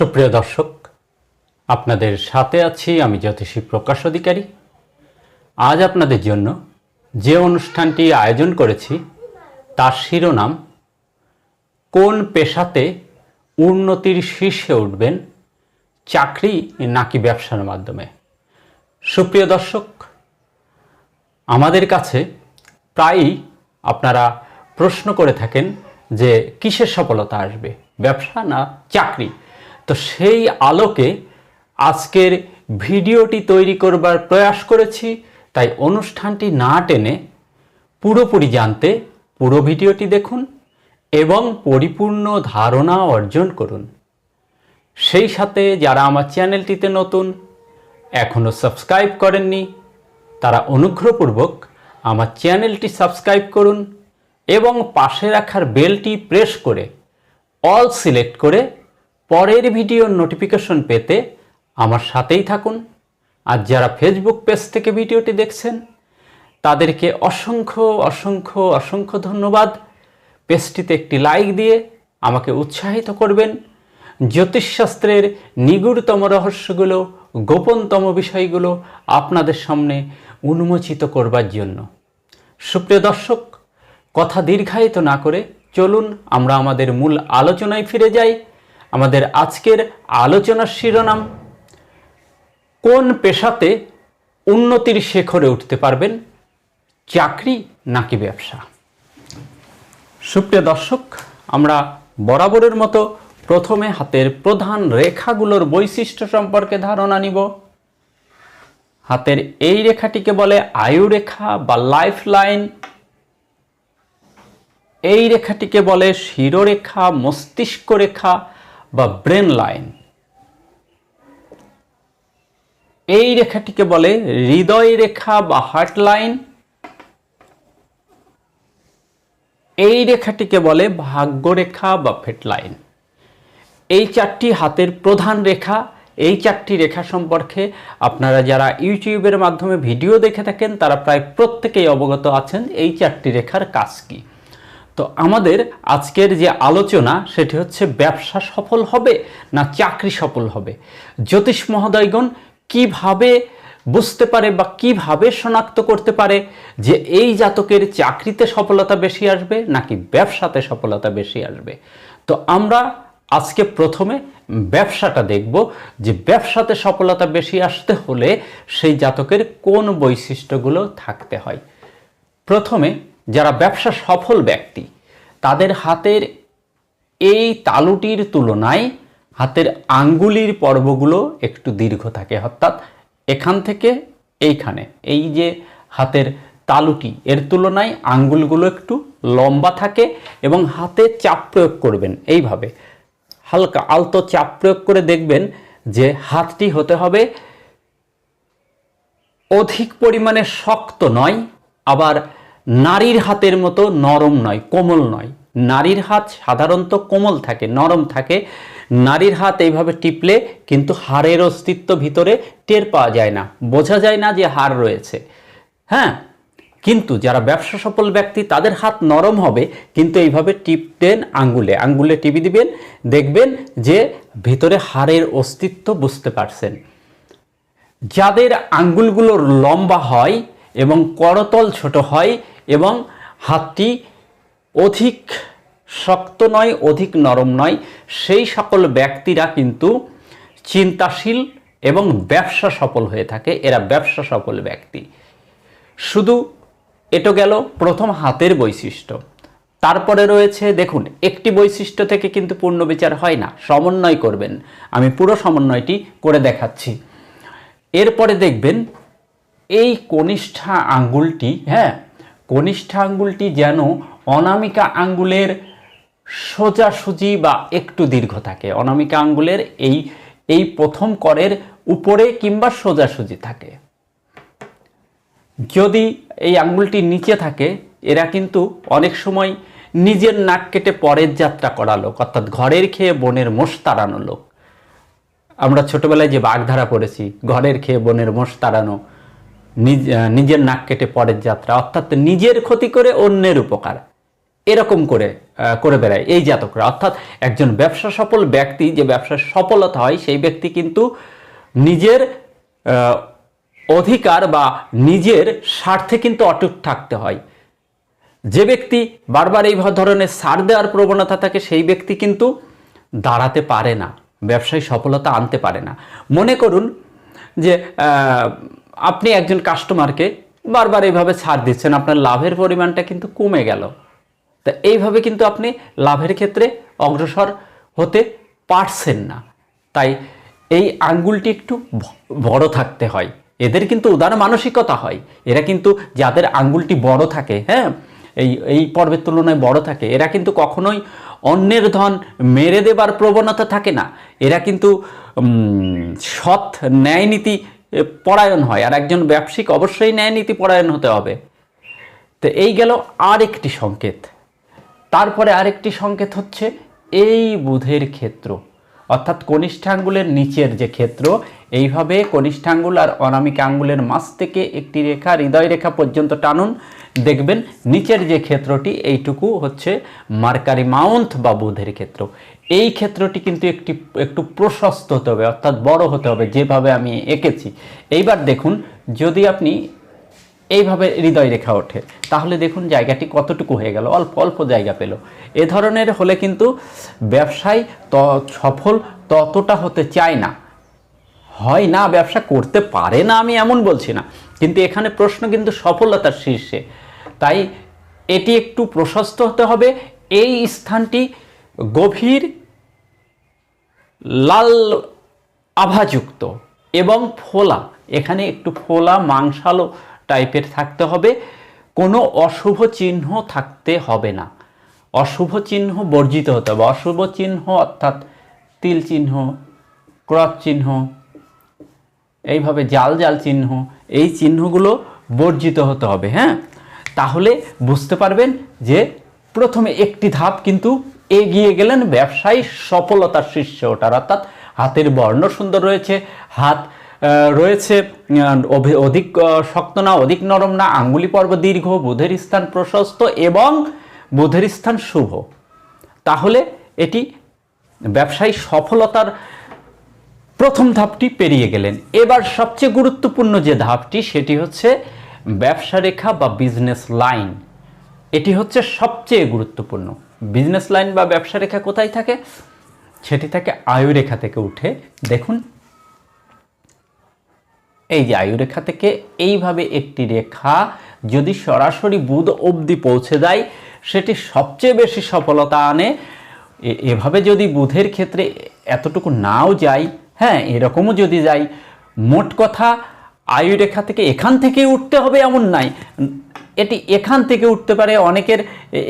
সুপ্রিয় দর্শক, আপনাদের সাথে আছি আমি জ্যোতিষী প্রকাশ অধিকারী। আজ আপনাদের জন্য যে অনুষ্ঠানটি আয়োজন করেছি, তার শিরোনাম, কোন পেশাতে উন্নতির শীর্ষে উঠবেন, চাকরি নাকি ব্যবসার মাধ্যমে? সুপ্রিয় দর্শক, আমাদের কাছে প্রায়ই আপনারা প্রশ্ন করে থাকেন যে কিসের সফলতা আসবে, ব্যবসা না চাকরি? তো সেই আলোকে আজকের ভিডিওটি তৈরি করবার প্রয়াস করেছি, তাই অনুষ্ঠানটি না টেনে পুরোপুরি জানতে পুরো ভিডিওটি দেখুন এবং পরিপূর্ণ ধারণা অর্জন করুন। সেই সাথে যারা আমার চ্যানেলটিতে নতুন এখনও সাবস্ক্রাইব করেননি, তারা অনুগ্রহপূর্বক আমার চ্যানেলটি সাবস্ক্রাইব করুন এবং পাশে রাখার বেলটি প্রেস করে অল সিলেক্ট করে পরের ভিডিওর নোটিফিকেশন পেতে আমার সাথেই থাকুন। আর যারা ফেসবুক পেজ থেকে ভিডিওটি দেখছেন, তাদেরকে অসংখ্য অসংখ্য অসংখ্য ধন্যবাদ। পেজটিতে একটি লাইক দিয়ে আমাকে উৎসাহিত করবেন। জ্যোতিষশাস্ত্রের নিগুড়তম রহস্যগুলো, গোপনতম বিষয়গুলো আপনাদের সামনে উন্মোচিত করবার জন্য। সুপ্রিয় দর্শক, কথা দীর্ঘায়িত না করে চলুন, আমরা আমাদের মূল আলোচনায় ফিরে যাই। আমাদের আজকের আলোচনার শিরোনাম, কোন পেশাতে উন্নতির শেখরে উঠতে পারবেন, চাকরি নাকি ব্যবসা? সুপ্রিয় দর্শক, আমরা বরাবরের মতো প্রথমে হাতের প্রধান রেখাগুলোর বৈশিষ্ট্য সম্পর্কে ধারণা নিব। হাতের এই রেখাটিকে বলে আয়ু রেখা বা লাইফ লাইন এই রেখাটিকে বলে শিরোরেখা, মস্তিষ্ক রেখা বা ব্রেন লাইন এই রেখাটিকে বলে হৃদয় রেখা বা হার্ট লাইন এই রেখাটিকে বলে ভাগ্যরেখা বা ফেট লাইন এই চারটি হাতের প্রধান রেখা, এই চারটি রেখা সম্পর্কে আপনারা যারা ইউটিউবের মাধ্যমে ভিডিও দেখে থাকেন, তারা প্রায় প্রত্যেকেই অবগত আছেন এই চারটি রেখার কাজ কী। তো আমাদের আজকের যে আলোচনা, সেটি হচ্ছে ব্যবসা সফল হবে না চাকরি সফল হবে? জ্যোতিষ মহোদয়গণ কীভাবে বুঝতে পারে বা কীভাবে শনাক্ত করতে পারে যে এই জাতকের চাকরিতে সফলতা বেশি আসবে নাকি ব্যবসাতে সফলতা বেশি আসবে? তো আমরা আজকে প্রথমে ব্যবসাটা দেখব যে ব্যবসাতে সফলতা বেশি আসতে হলে সেই জাতকের কোন বৈশিষ্ট্যগুলো থাকতে হয়। প্রথমে যারা ব্যবসা সফল ব্যক্তি, তাদের হাতের এই তালুটির তুলনায় হাতের আঙ্গুলির পর্বগুলো একটু দীর্ঘ থাকে। অর্থাৎ এখান থেকে এইখানে, এই যে হাতের তালুটি, এর তুলনায় আঙ্গুলগুলো একটু লম্বা থাকে এবং হাতে চাপ প্রয়োগ করবেন এইভাবে। হালকা আলতো চাপ প্রয়োগ করে দেখবেন যে হাতটি হতে হবে অধিক পরিমাণে শক্ত নয়, আবার নারীর হাতের মতো নরম নয়, কোমল নয়। নারীর হাত সাধারণত কোমল থাকে, নরম থাকে। নারীর হাত এইভাবে টিপলে কিন্তু হাড়ের অস্তিত্ব ভিতরে টের পাওয়া যায় না। বোঝা যায় না যে হাড় রয়েছে। হ্যাঁ কিন্তু যারা ব্যবসা সফল ব্যক্তি, তাদের হাত নরম হবে, কিন্তু এইভাবে টিপতেন আঙ্গুলে। আঙ্গুলে টিপি দিবেন, দেখবেন যে ভিতরে হাড়ের অস্তিত্ব বুঝতে পারছেন। যাদের আঙ্গুলগুলো লম্বা হয় এবং করতল ছোট হয় এবং হাতটি অধিক শক্ত নয়, অধিক নরম নয়। সেই সকল ব্যক্তিরা কিন্তু চিন্তাশীল এবং ব্যবসা সফল হয়ে থাকে। এরা ব্যবসা সফল ব্যক্তি। শুধু এটো গেল প্রথম হাতের বৈশিষ্ট্য। তারপরে রয়েছে, দেখুন, একটি বৈশিষ্ট্য থেকে কিন্তু পূর্ণ বিচার হয় না। সমন্বয় করবেন। আমি পুরো সমন্বয়টি করে দেখাচ্ছি। এরপরে দেখবেন এই কনিষ্ঠা আঙ্গুলটি হ্যাঁ কনিষ্ঠা আঙ্গুলটি যেন অনামিকা আঙ্গুলের সোজাসুজি বা একটু দীর্ঘ থাকে। অনামিকা আঙ্গুলের এই এই প্রথম করের উপরে কিংবা সোজাসুজি থাকে। যদি এই আঙ্গুলটি নিচে থাকে, এরা কিন্তু অনেক সময় নিজের নাক কেটে পরের যাত্রা করা লোক অর্থাৎ ঘরের খেয়ে বনের মোষ তাড়ানো লোক। আমরা ছোটবেলায় যে বাগধারা পড়েছি, ঘরের খেয়ে বনের মোষ তাড়ানো নিজের নাক কেটে পরের যাত্রা, অর্থাৎ নিজের ক্ষতি করে অন্যের উপকার। এরকম করে করে বেড়ায় এই জাতকরা। অর্থাৎ একজন ব্যবসা সফল ব্যক্তি, যে ব্যবসার সফলতা হয়, সেই ব্যক্তি কিন্তু নিজের অধিকার বা নিজের স্বার্থে কিন্তু অটুট থাকতে হয়। যে ব্যক্তি বারবার এই ধরনের সার দেওয়ার প্রবণতা থাকে, সেই ব্যক্তি কিন্তু দাঁড়াতে পারে না, ব্যবসায় সফলতা আনতে পারে না। মনে করুন যে আপনি একজন কাস্টমারকে বারবার এইভাবে ছাড় দিচ্ছেন আপনার লাভের পরিমাণটা কিন্তু কমে গেল। তা এইভাবে কিন্তু আপনি লাভের ক্ষেত্রে অগ্রসর হতে পারছেন না। তাই এই আঙ্গুলটি একটু বড় থাকতে হয়। এদের কিন্তু উদার মানসিকতা হয়। এরা কিন্তু যাদের আঙ্গুলটি বড় থাকে হ্যাঁ এই এই পর্বের তুলনায় বড় থাকে এরা কিন্তু কখনোই অন্যের ধন মেরে দেবার প্রবণতা থাকে না। এরা কিন্তু সৎ ন্যায়নীতি এ, পরায়ণ হয়। আর একজন ব্যবসায়িক অবশ্যই ন্যায় নীতি পরায়ণ হতে হবে। তো এই গেল আরেকটি সংকেত। তারপরে আরেকটি সংকেত হচ্ছে এই বুধের ক্ষেত্র। অর্থাৎ কনিষ্ঠাঙ্গুলের নিচের যে ক্ষেত্র, এইভাবে কনিষ্ঠাঙ্গুল আর অনামিক আঙ্গুলের মাছ থেকে একটি রেখা, হৃদয় রেখা পর্যন্ত টানুন। দেখবেন নিচের যে ক্ষেত্রটি, এইটুকু হচ্ছে মার্কারি মাউন্ট বা বুধের ক্ষেত্র। এই ক্ষেত্রটি কিন্তু একটি, একটু প্রশস্ত হতে হবে, অর্থাৎ বড় হতে হবে যেভাবে আমি এঁকেছি। এইবার দেখুন, যদি আপনি এইভাবে হৃদয় রেখা ওঠে, তাহলে দেখুন জায়গাটি কতটুকু হয়ে গেল, অল্প অল্প জায়গা পেল। এ ধরনের হলে কিন্তু ব্যবসায় ত, সফল ততটা হতে চায় না। হয় না, ব্যবসা করতে পারে না, আমি এমন বলছি না। কিন্তু এখানে প্রশ্ন কিন্তু সফলতার শীর্ষে। তাই এটি একটু প্রশস্ত হতে হবে, এই স্থানটি গভীর লাল আভাযুক্ত এবং ফোলা। এখানে একটু ফোলা, মাংসালো টাইপের থাকতে হবে। কোনো অশুভ চিহ্ন থাকতে হবে না। অশুভ চিহ্ন বর্জিত হতে হবে। অশুভ চিহ্ন অর্থাৎ তিল চিহ্ন ক্রস চিহ্ন, এইভাবে জাল জাল চিহ্ন, এই চিহ্নগুলো বর্জিত হতে হবে হ্যাঁ? তাহলে বুঝতে পারবেন যে প্রথমে একটি ধাপ কিন্তু এগিয়ে গেলেন ব্যবসায়ী সফলতার শীর্ষে ওঠার। অর্থাৎ হাতের বর্ণ সুন্দর রয়েছে, হাত রয়েছে অধিক শক্ত না, অধিক নরম না, আঙ্গুলি পর্ব দীর্ঘ, বুধের স্থান প্রশস্ত এবং বুধের স্থান শুভ। তাহলে এটি ব্যবসায়ী সফলতার প্রথম ধাপটি পেরিয়ে গেলেন। এবার সবচেয়ে গুরুত্বপূর্ণ যে ধাপটি, সেটি হচ্ছে ব্যবসা রেখা বা বিজনেস লাইন এটি হচ্ছে সবচেয়ে গুরুত্বপূর্ণ। বিজনেস লাইন বা ব্যবসা রেখা কোথায় থাকে? সেটি থাকে আয়ু রেখা থেকে উঠে। দেখুন, এই যে আয়ু রেখা থেকে এইভাবে একটি রেখা যদি সরাসরি বুধ অবধি পৌঁছে যায়, সেটি সবচেয়ে বেশি সফলতা আনে। এভাবে যদি বুধের ক্ষেত্রে এতটুকু নাও যায় হ্যাঁ এরকমও যদি যাই মোট কথা আয়ু রেখা থেকে এখান থেকে উঠতে হবে এমন নাই। এটি এখান থেকে উঠতে পারে, অনেকের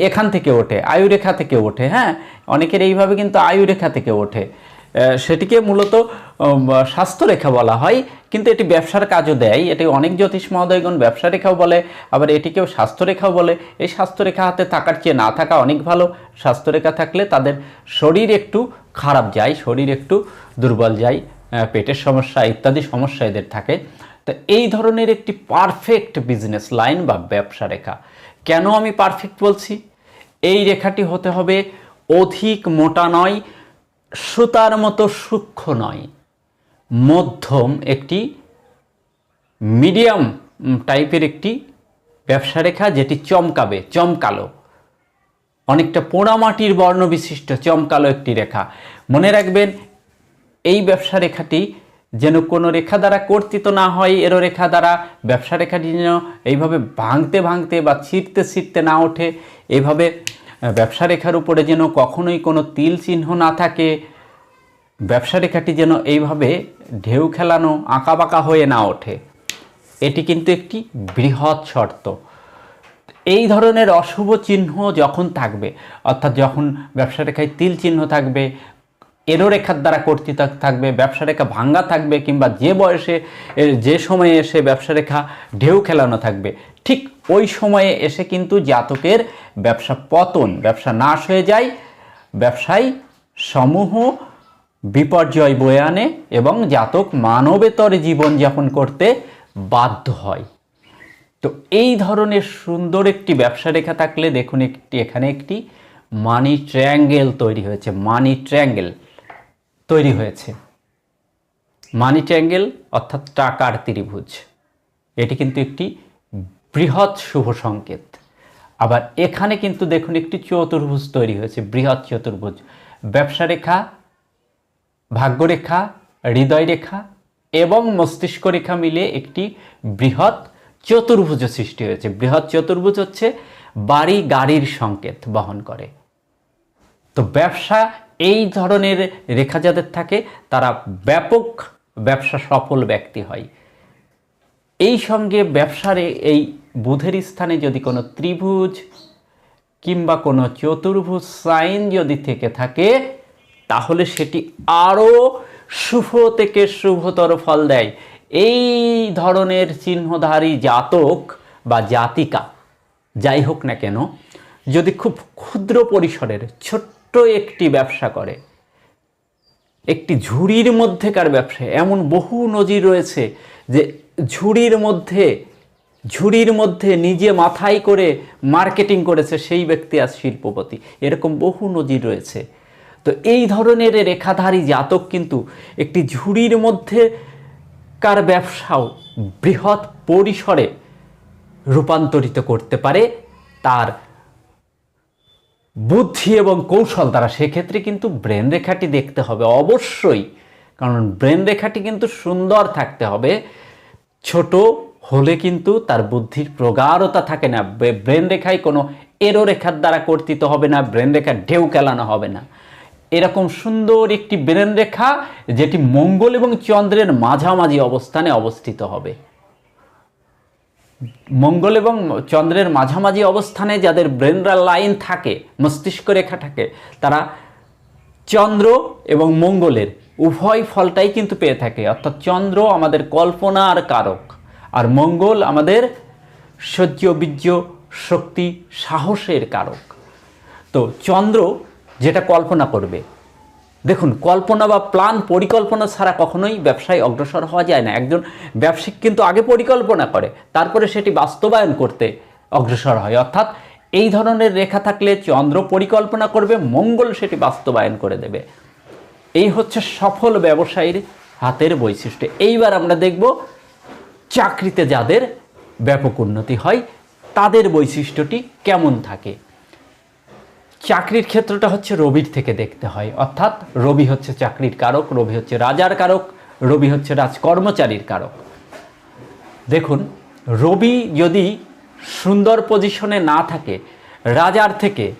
এখান থেকে ওঠে আয়ু রেখা থেকে ওঠে হ্যাঁ? অনেকের এইভাবে কিন্তু আয়ু রেখা থেকে ওঠে। সেটিকে মূলত স্বাস্থ্যরেখা বলা হয়, কিন্তু এটি ব্যবসার কাজও দেয়। এটি অনেক জ্যোতিষ মহোদয়গণ ব্যবসা রেখাও বলে, আবার এটিকেও স্বাস্থ্যরেখাও বলে। এই স্বাস্থ্যরেখা হাতে থাকার চেয়ে না থাকা অনেক ভালো। স্বাস্থ্যরেখা থাকলে তাদের শরীর একটু খারাপ যায়, শরীর একটু দুর্বল যায় পেটের সমস্যা ইত্যাদি সমস্যা এদের থাকে। তো এই ধরনের একটি পারফেক্ট বিজনেস লাইন বা ব্যবসা রেখা। কেন আমি পারফেক্ট বলছি? এই রেখাটি হতে হবে অধিক মোটা নয়, সুতার মতো সূক্ষ্ম নয়। মধ্যম একটি মিডিয়াম টাইপের একটি ব্যবসা রেখা যেটি চমকাবে, চমকালো। অনেকটা পোড়ামাটির বর্ণ বিশিষ্ট চমকালো একটি রেখা। মনে রাখবেন, এই ব্যবসা রেখাটি যেন কোনো রেখা দ্বারা কর্তিত না হয়, এরও রেখা দ্বারা ব্যবসা রেখাটি যেন এইভাবে ভাঙতে ভাঙতে বা ছিটতে ছিঁড়তে না ওঠে। এইভাবে ব্যবসা রেখার উপরে যেন কখনোই কোনো তিল চিহ্ন না থাকে, ব্যবসা রেখাটি যেন এইভাবে ঢেউ খেলানো, আঁকাবাঁকা হয়ে না ওঠে। এটি কিন্তু একটি বৃহৎ শর্ত। এই ধরনের অশুভ চিহ্ন যখন থাকবে, অর্থাৎ যখন ব্যবসা রেখায় তিল চিহ্ন থাকবে এরো রেখার দ্বারা কর্তৃত থাকবে, ব্যবসা রেখা ভাঙ্গা থাকবে কিংবা যে বয়সে যে সময়ে এসে ব্যবসা রেখা ঢেউ খেলানো থাকবে, ঠিক ওই সময়ে এসে কিন্তু জাতকের ব্যবসা পতন, ব্যবসা নাশ হয়ে যায়, ব্যবসায় সমূহ বিপর্যয় বয়ে আনে এবং জাতক মানবেতর জীবনযাপন করতে বাধ্য হয়। তো এই ধরনের সুন্দর একটি ব্যবসা রেখা থাকলে দেখুন একটি, এখানে একটি মানি ট্রায়াঙ্গেল তৈরি হয়েছে মানি ট্রায়াঙ্গেল তৈরি হয়েছে। মানি ট্রায়াঙ্গেল অর্থাৎ টাকার ত্রিভুজ। এটি কিন্তু একটি বৃহৎ শুভ সংকেত। আবার এখানে কিন্তু দেখুন একটি চতুর্ভুজ তৈরি হয়েছে, বৃহৎ চতুর্ভুজ। ব্যবসা রেখা ভাগ্যরেখা হৃদয় রেখা এবং মস্তিষ্ক রেখা মিলে একটি বৃহৎ চতুর্ভুজ সৃষ্টি হয়েছে। বৃহৎ চতুর্ভুজ হচ্ছে বাড়ি গাড়ির সংকেত বহন করে। তো ব্যবসা এই ধরনের রেখা যাদের থাকে, তারা ব্যাপক ব্যবসা সফল ব্যক্তি হয়। এই সঙ্গে ব্যবসার এই বুধের স্থানে যদি কোনো ত্রিভুজ কিংবা কোনো চতুর্ভুজ সাইন যদি থেকে থাকে, তাহলে সেটি আরও শুভ থেকে শুভতর ফল দেয়। এই ধরনের চিহ্নধারী জাতক বা জাতিকা, যাই হোক না কেন, যদি খুব ক্ষুদ্র পরিসরের, ছোট্ট একটি ব্যবসা করে। একটি ঝুড়ির মধ্যেকার ব্যবসা এমন বহু নজির রয়েছে যে ঝুড়ির মধ্যে ঝুড়ির মধ্যে নিজে মাথায় করে মার্কেটিং করেছে সেই ব্যক্তি আজ শিল্পপতি। এরকম বহু নজির রয়েছে। তো এই ধরনের রেখাধারী জাতক কিন্তু একটি ঝুড়ির মধ্যে কার ব্যবসাও বৃহৎ পরিসরে রূপান্তরিত করতে পারে। তার বুদ্ধি এবং কৌশল দ্বারা সেক্ষেত্রে কিন্তু ব্রেন রেখাটি দেখতে হবে অবশ্যই। কারণ ব্রেন রেখাটি কিন্তু সুন্দর থাকতে হবে। ছোট হলে কিন্তু তার বুদ্ধির প্রগাঢ়তা থাকে না। ব্রেন রেখায় কোনো এরো রেখার দ্বারা কর্তিত হবে না, ব্রেন রেখা ঢেউ কেলানো হবে না। এরকম সুন্দর একটি ব্রেন রেখা যেটি মঙ্গল এবং চন্দ্রের মাঝামাঝি অবস্থানে অবস্থিত হবে। মঙ্গল এবং চন্দ্রের মাঝামাঝি অবস্থানে যাদের ব্রেনরা লাইন থাকে, মস্তিষ্ক রেখা থাকে, তারা চন্দ্র এবং মঙ্গলের উভয় ফলটাই কিন্তু পেয়ে থাকে। অর্থাৎ চন্দ্র আমাদের কল্পনার কারক, আর মঙ্গল আমাদের সহ্য, বীর্য, শক্তি, সাহসের কারক। তো চন্দ্র যেটা কল্পনা করবে দেখুন, কল্পনা বা প্ল্যান পরিকল্পনা ছাড়া কখনোই ব্যবসায় অগ্রসর হওয়া যায় না। একজন ব্যবসায়িক কিন্তু আগে পরিকল্পনা করে, তারপরে সেটি বাস্তবায়ন করতে অগ্রসর হয়। অর্থাৎ এই ধরনের রেখা থাকলে চন্দ্র পরিকল্পনা করবে, মঙ্গল সেটি বাস্তবায়ন করে দেবে। এই হচ্ছে সফল ব্যবসায়ীর হাতের বৈশিষ্ট্য। এইবার আমরা দেখব চাকরিতে যাদের ব্যাপক উন্নতি হয়, তাদের বৈশিষ্ট্যটি কেমন থাকে। চাকরির ক্ষেত্রটা হচ্ছে রবির থেকে দেখতে হয়। অর্থাৎ রবি হচ্ছে চাকরির কারক, রবি হচ্ছে রাজার কারক, রবি হচ্ছে রাজকর্মচারীর কারক। দেখুন, রবি যদি সুন্দর পজিশনে না থাকে, রাজার থেকে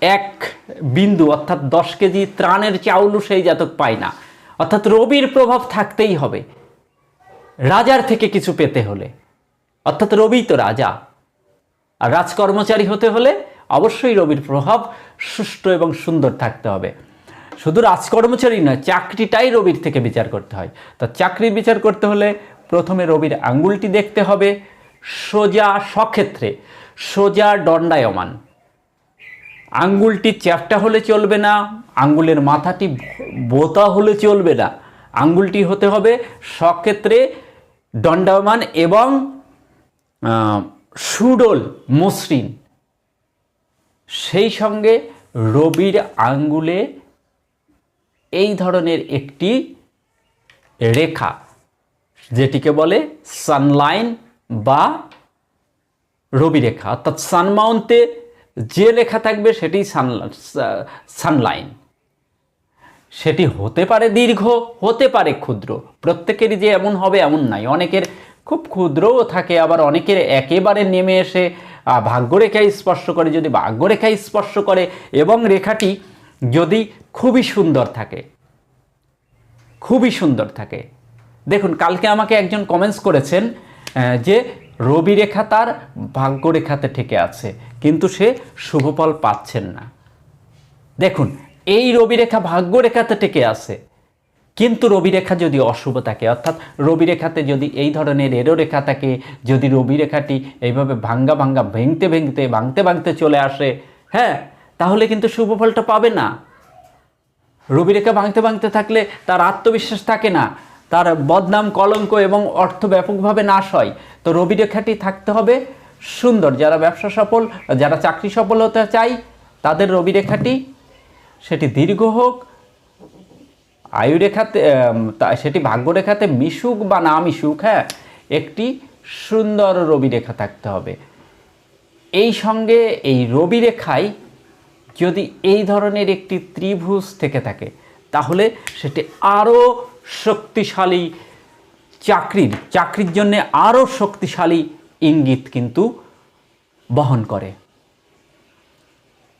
এক বিন্দু, অর্থাৎ দশ কেজি ত্রাণের চাউলও সেই জাতক পায় না। অর্থাৎ রবির প্রভাব থাকতেই হবে। রাজার থেকে কিছু পেতে হলে। অর্থাৎ রবি তো রাজা। আর রাজকর্মচারী হতে হলে অবশ্যই রবির প্রভাব সুষ্ঠু এবং সুন্দর থাকতে হবে। শুধু রাজকর্মচারী নয়, চাকরিটাই রবির থেকে বিচার করতে হয়। তা চাকরির বিচার করতে হলে প্রথমে রবির আঙ্গুলটি দেখতে হবে, সোজা সক্ষেত্রে, সোজা দণ্ডায়মান। আঙ্গুলটি চ্যাপটা হলে চলবে না, আঙ্গুলের মাথাটি বোতা হলে চলবে না। আঙ্গুলটি হতে হবে সক্ষেত্রে দণ্ডায়মান এবং সুডল মসৃণ। সেই সঙ্গে রবির আঙ্গুলে এই ধরনের একটি রেখা, যেটিকে বলে সানলাইন বা রবি রেখা, অর্থাৎ সানমাউন্টে যে রেখা থাকবে সেটি সান সানলাইন। সেটি হতে পারে দীর্ঘ, হতে পারে ক্ষুদ্র, প্রত্যেকেরই যে এমন হবে এমন নাই। অনেকের খুব ক্ষুদ্রও থাকে, আবার অনেকের একেবারে নেমে এসে ভাগ্যরেখায় স্পর্শ করে, যদি ভাগ্যরেখায় স্পর্শ করে এবং রেখাটি যদি খুবই সুন্দর থাকে, খুবই সুন্দর থাকে। দেখুন, কালকে আমাকে একজন কমেন্টস করেছেন যে রবি রেখা তার ভাগ্যরেখাতে ঠেকে আছে, কিন্তু সে শুভফল পাচ্ছেন না। দেখুন, এই রবিরেখা ভাগ্যরেখাতে টেকে আছে। কিন্তু রবিরেখা যদি অশুভ থাকে, অর্থাৎ রবিরেখাতে যদি এই ধরনের এরো রেখা থাকে, যদি রবিরেখাটি এইভাবে ভাঙ্গা ভাঙ্গা, ভেঙতে ভেঙতে, ভাঙতে ভাঙতে চলে আসে হ্যাঁ তাহলে কিন্তু শুভ ফলটা পাবে না। রবিরেখা ভাঙতে ভাঙতে থাকলে তার আত্মবিশ্বাস থাকে না, তার বদনাম, কলঙ্ক এবং অর্থ ব্যাপকভাবে নাশ হয়। তো রবি রেখাটি থাকতে হবে সুন্দর। যারা ব্যবসা সফল, যারা চাকরি সফল হতে চাই, তাদের রবি রেখাটি সেটি দীর্ঘ হোক আয়ু রেখাতে আম, তা- সেটি ভাগ্যরেখাতে মিশুক বা না মিশুক হ্যাঁ একটি সুন্দর রবি রেখা থাকতে হবে। এই সঙ্গে এই রবি রেখায় যদি এই ধরনের একটি ত্রিভুজ থেকে থাকে তাহলে সেটি আরও শক্তিশালী চাকরির চাকরির জন্য আরও শক্তিশালী ইঙ্গিত কিন্তু বহন করে।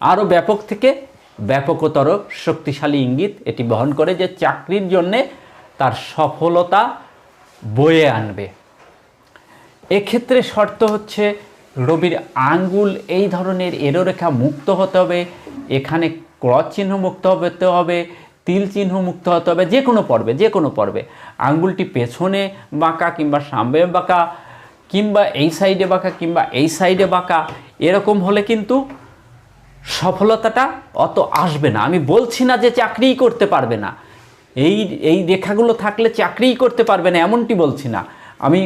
আরও ব্যাপক থেকে ব্যাপকতর শক্তিশালী ইঙ্গিত এটি বহন করে যে চাকরির জন্যে তার সফলতা বয়ে আনবে। এক্ষেত্রে শর্ত হচ্ছে রবির আঙ্গুল এই ধরনের এরোরেখা মুক্ত হতে হবে, এখানে ক্রস চিহ্ন মুক্ত হতে হবে, তিল চিহ্ন মুক্ত হতে হবে, যে কোনো পর্বে, যে কোনো পর্বে। আঙ্গুলটি পেছনে বাঁকা কিংবা সামনে বাঁকা, কিংবা এই সাইডে বাঁকা কিংবা এই সাইডে বাঁকা, এরকম হলে কিন্তু সফলতাটা অত আসবে না। আমি বলছি না যে চাকরিই করতে পারবে না। এই এই রেখাগুলো থাকলে চাকরিই করতে পারবে না, এমনটি বলছি না। আমি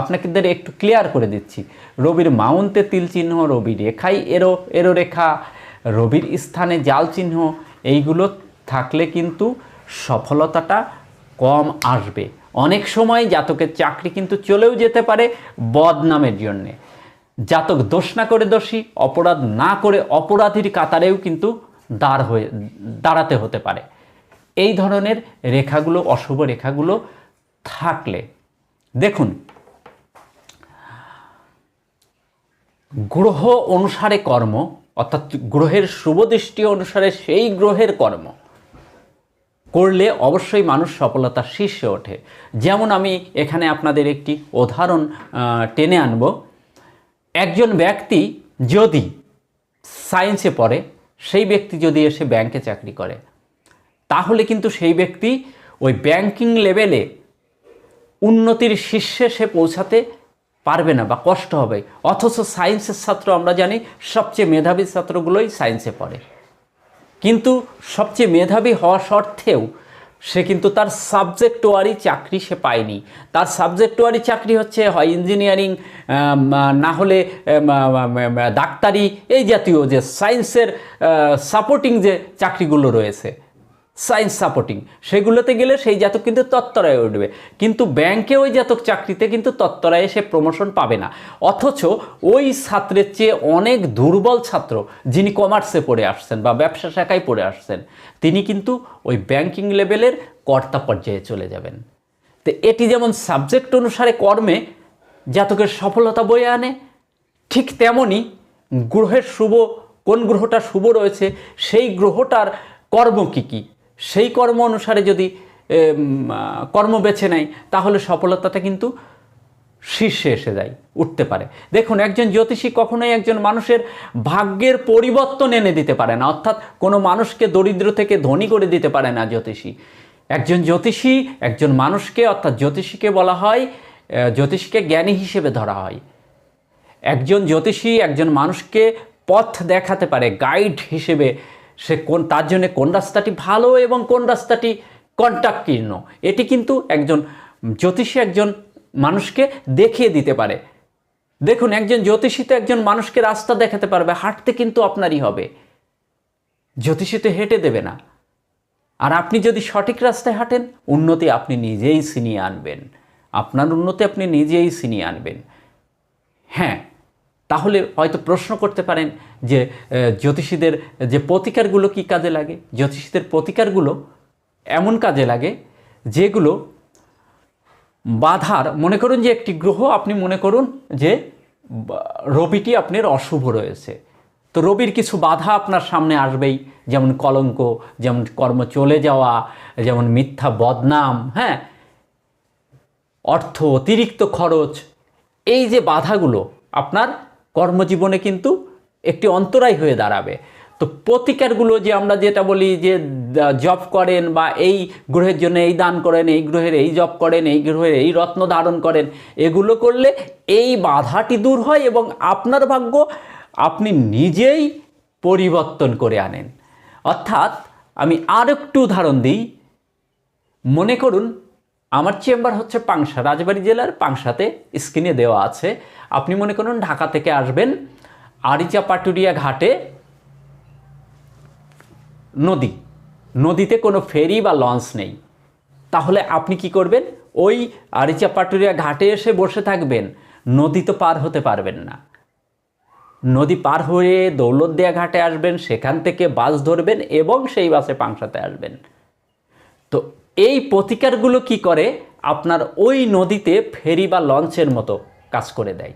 আপনাদের একটু ক্লিয়ার করে দিচ্ছি। রবির মাউন্টে তিল চিহ্ন রবি রেখাই এরো এরো রেখা। রবির স্থানে জাল চিহ্ন, এইগুলো থাকলে কিন্তু সফলতাটা কম আসবে। অনেক সময় জাতকের চাকরি কিন্তু চলেও যেতে পারে বদনামের জন্যে। জাতক দোষ না করে দোষী, অপরাধ না করে অপরাধীর কাতারেও কিন্তু দাঁড় হয়ে, দাঁড়াতে হতে পারে। এই ধরনের রেখাগুলো, অশুভ রেখাগুলো থাকলে, দেখুন, গ্রহ অনুসারে কর্ম, অর্থাৎ গ্রহের শুভ দৃষ্টি অনুসারে সেই গ্রহের কর্ম করলে অবশ্যই মানুষ সফলতার শীর্ষে ওঠে। যেমন আমি এখানে আপনাদের একটি উদাহরণ টেনে আনব। একজন ব্যক্তি যদি সায়েন্সে পড়ে, সেই ব্যক্তি যদি এসে ব্যাংকে চাকরি করে, তাহলে কিন্তু সেই ব্যক্তি ওই ব্যাংকিং লেভেলে উন্নতির শীর্ষে সে পৌঁছাতে পারবে না বা কষ্ট হবে। অথচ সায়েন্সের ছাত্র আমরা জানি, সবচেয়ে মেধাবী ছাত্রগুলোই সায়েন্সে পড়ে। কিন্তু সবচেয়ে মেধাবী হওয়া সত্ত্বেও সে কিন্তু তার সাবজেক্ট ওয়ারি চাকরি সে পায়নি। তার সাবজেক্ট ওয়ারি চাকরি হচ্ছে হয় ইঞ্জিনিয়ারিং না হলে ডাক্তারি, এই জাতীয় যে সায়েন্সের সাপোর্টিং যে চাকরিগুলো রয়েছে। Science supporting. সেগুলোতে গেলে সেই জাতক কিন্তু তত্তরায় উঠবে। কিন্তু ব্যাংকে ওই জাতক চাকরিতে কিন্তু তত্তরায় সে প্রমোশন পাবে না। অথচ ওই ছাত্রের চেয়ে অনেক দুর্বল ছাত্র যিনি কমার্সে পড়ে আসছেন বা ব্যবসা শাখায় পড়ে আসছেন, তিনি কিন্তু ওই ব্যাংকিং লেভেলের কর্তা পর্যায়ে চলে যাবেন। তো এটি যেমন সাবজেক্ট অনুসারে কর্মে জাতকের সফলতা বয়ে আনে, ঠিক তেমনই গ্রহের শুভ, কোন গ্রহটা শুভ রয়েছে, সেই গ্রহটার কর্ম কী কী? সেই কর্ম অনুসারে যদি কর্ম বেছে নেয়, তাহলে সফলতাটা কিন্তু শীর্ষে এসে যায়, উঠতে পারে। দেখুন, একজন জ্যোতিষী কখনোই একজন মানুষের ভাগ্যের পরিবর্তন এনে দিতে পারে না। অর্থাৎ কোনো মানুষকে দরিদ্র থেকে ধনী করে দিতে পারে না জ্যোতিষী। একজন জ্যোতিষী, একজন মানুষকে, অর্থাৎ জ্যোতিষীকে বলা হয় জ্যোতিষীকে জ্ঞানী হিসেবে ধরা হয়। একজন জ্যোতিষী একজন মানুষকে পথ দেখাতে পারে, গাইড হিসেবে সে কোন, তার জন্য কোন রাস্তাটি ভালো এবং কোন রাস্তাটি কন্টাক্টীর্ণ এটি কিন্তু একজন জ্যোতিষী একজন মানুষকে দেখিয়ে দিতে পারে। দেখুন, একজন জ্যোতিষী তো একজন মানুষকে রাস্তা দেখাতে পারবে, হাঁটতে কিন্তু আপনারই হবে। জ্যোতিষী তো হেঁটে দেবে না। আর আপনি যদি সঠিক রাস্তায় হাঁটেন, উন্নতি আপনি নিজেই ছিনিয়ে আনবেন। আপনার উন্নতি আপনি নিজেই ছিনিয়ে আনবেন। হ্যাঁ তাহলে হয়তো প্রশ্ন করতে পারেন যে জ্যোতিষীদের যে প্রতিকারগুলো কি কাজে লাগে? জ্যোতিষীদের প্রতিকারগুলো এমন কাজে লাগে যেগুলো বাধার, মনে করুন যে একটি গ্রহ, আপনি মনে করুন যে রবিটি আপনার অশুভ রয়েছে। তো রবির কিছু বাধা আপনার সামনে আসবেই, যেমন কলঙ্ক, যেমন কর্ম চলে যাওয়া, যেমন মিথ্যা বদনাম হ্যাঁ? অর্থ অতিরিক্ত খরচ, এই যে বাধাগুলো আপনার কর্মজীবনে কিন্তু একটি অন্তরায় হয়ে দাঁড়াবে। তো প্রতিকারগুলো যে আমরা যেটা বলি যে জব করেন বা এই গ্রহের জন্য এই দান করেন, এই গ্রহের এই জব করেন, এই গ্রহের এই রত্ন ধারণ করেন, এগুলো করলে এই বাধাটি দূর হয় এবং আপনার ভাগ্য আপনি নিজেই পরিবর্তন করে আনেন। অর্থাৎ আমি আর একটু উদাহরণ দিই। মনে করুন আমার চেম্বার হচ্ছে পাংশা। রাজবাড়ী জেলার পাংশাতে স্ক্রিনে দেওয়া আছে। আপনি মনে করুন ঢাকা থেকে আসবেন আরিচা পাটুরিয়া ঘাটে নদী। নদীতে কোনো ফেরি বা লঞ্চ নেই। তাহলে আপনি কি করবেন? ওই আরিচা পাটুরিয়া ঘাটে এসে বসে থাকবেন। নদী তো পার হতে পারবেন না। নদী পার হয়ে দৌলতদিয়া ঘাটে আসবেন, সেখান থেকে বাস ধরবেন এবং সেই বাসে পাংশাতে আসবেন। তো এই প্রতিকারগুলো কি করে? আপনার ওই নদীতে ফেরি বা লঞ্চের মতো কাজ করে দেয়।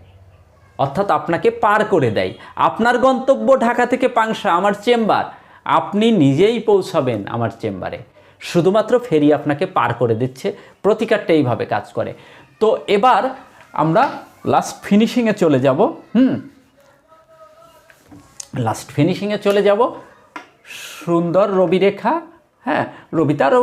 অর্থাৎ আপনাকে পার করে দেয়। আপনার গন্তব্য ঢাকা থেকে পাংশা, আমার চেম্বার। আপনি নিজেই পৌঁছাবেন আমার চেম্বারে। শুধুমাত্র ফেরি আপনাকে পার করে দিচ্ছে, প্রতিকারটা এইভাবে কাজ করে। তো এবার আমরা লাস্ট ফিনিশিংয়ে চলে যাব, হুম? লাস্ট ফিনিশিংয়ে চলে যাব। সুন্দর রবিরেখা হ্যাঁ রবিতে আরও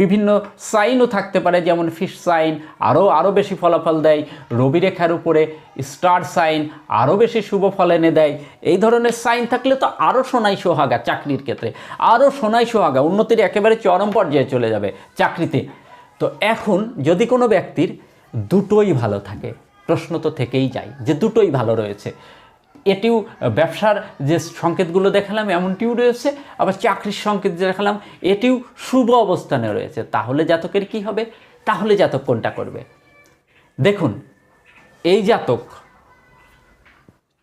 বিভিন্ন সাইনও থাকতে পারে, যেমন ফিশ সাইন আরও আরও বেশি ফলাফল দেয়। রবি রেখার উপরে স্টার সাইন আরও বেশি শুভ ফল এনে দেয়। এই ধরনের সাইন থাকলে তো আরও সোনাই সোহাগা চাকরির ক্ষেত্রে। আরও সোনাই সোহাগা, উন্নতির একেবারে চরম পর্যায়ে চলে যাবে চাকরিতে। তো এখন যদি কোনো ব্যক্তির দুটোই ভালো থাকে, প্রশ্ন তো থেকেই যায় যে দুটোই ভালো রয়েছে। এটিও ব্যবসার যে সংকেতগুলো দেখালাম, এমনটিও রয়েছে। আবার চাকরির সংকেত যে দেখালাম, এটিও শুভ অবস্থানে রয়েছে। তাহলে জাতকের কি হবে? তাহলে জাতক কোনটা করবে? দেখুন, এই জাতক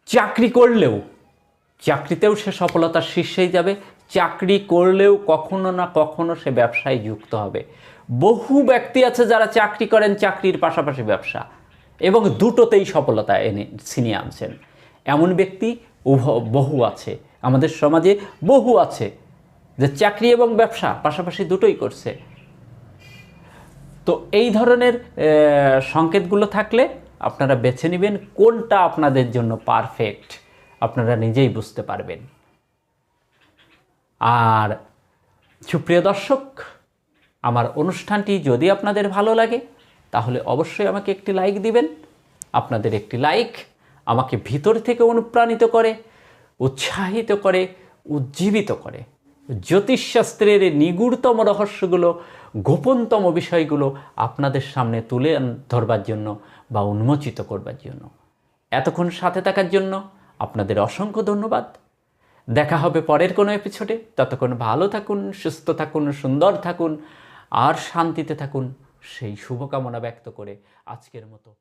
চাকরি করলেও, চাকরিতেও সে সফলতার শীর্ষেই যাবে। চাকরি করলেও কখনো না কখনো সে ব্যবসায় যুক্ত হবে। বহু ব্যক্তি আছে যারা চাকরি করেন, চাকরির পাশাপাশি ব্যবসা, এবং দুটোতেই সফলতা এনে ছিনিয়ে আনছেন। এমন ব্যক্তি বহু আছে। আমাদের সমাজে বহু আছে যে চাকরি এবং ব্যবসা পাশাপাশি দুটোই করছে। তো এই ধরনের সংকেতগুলো থাকলে আপনারা বেছে নেবেন কোনটা আপনাদের জন্য পারফেক্ট। আপনারা নিজেই বুঝতে পারবেন। আর সুপ্রিয় দর্শক, আমার অনুষ্ঠানটি যদি আপনাদের ভালো লাগে, তাহলে অবশ্যই আমাকে একটি লাইক দিবেন। আপনাদের একটি লাইক আমাকে ভিতর থেকে অনুপ্রাণিত করে, উৎসাহিত করে, উজ্জীবিত করে। জ্যোতিষশাস্ত্রের এই নিগূঢ়তম রহস্যগুলো, গোপনতম বিষয়গুলো আপনাদের সামনে তুলে ধরবার জন্য বা উন্মোচিত করবার জন্য। এতক্ষণ সাথে থাকার জন্য আপনাদের অসংখ্য ধন্যবাদ। দেখা হবে পরের কোনো এপিসোডে ততক্ষণ ভালো থাকুন, সুস্থ থাকুন, সুন্দর থাকুন, আর শান্তিতে থাকুন। সেই শুভকামনা ব্যক্ত করে আজকের মতো